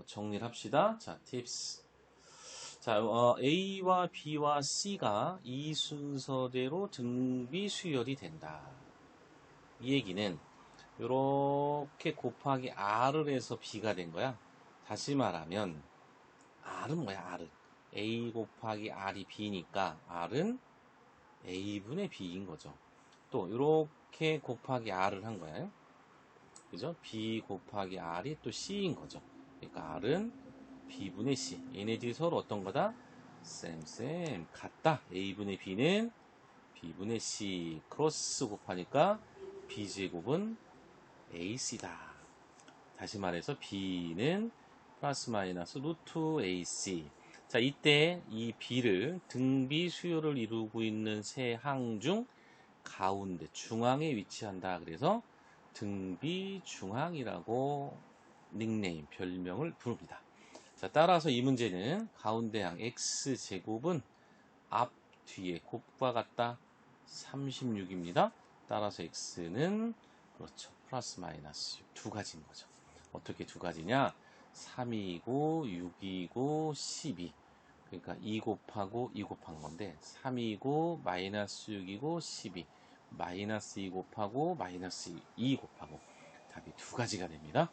한번 정리를 합시다. 자, 팁스. 자, 어, A와 B와 C가 이 순서대로 등비 수열이 된다. 이 얘기는 이렇게 곱하기 R을 해서 B가 된 거야. 다시 말하면 R은 뭐야? R은 A 곱하기 R이 B니까 R은 A분의 B인 거죠. 또 이렇게 곱하기 R을 한 거예요. 그죠? B 곱하기 R이 또 C인 거죠. 그러니까 R은 B분의 C. 얘네들이 서로 어떤 거다? 쌤쌤 같다. A분의 B는 B분의 C. 크로스 곱하니까 B제곱은 AC다. 다시 말해서 B는 플러스 마이너스 루트 AC. 자, 이때 이 B를 등비 수요를 이루고 있는 세 항 중 가운데 중앙에 위치한다. 그래서 등비 중항이라고 닉네임, 별명을 부릅니다. 자, 따라서 이 문제는 가운데 항 x제곱은 앞, 뒤에 곱과 같다 36입니다. 따라서 x는 그렇죠. 플러스 마이너스 6. 두 가지인 거죠. 어떻게 두 가지냐? 3이고 6이고 12. 그러니까 2 곱하고 2 곱한 건데 3이고 마이너스 6이고 12. 마이너스 2 곱하고 마이너스 2 곱하고 답이 두 가지가 됩니다.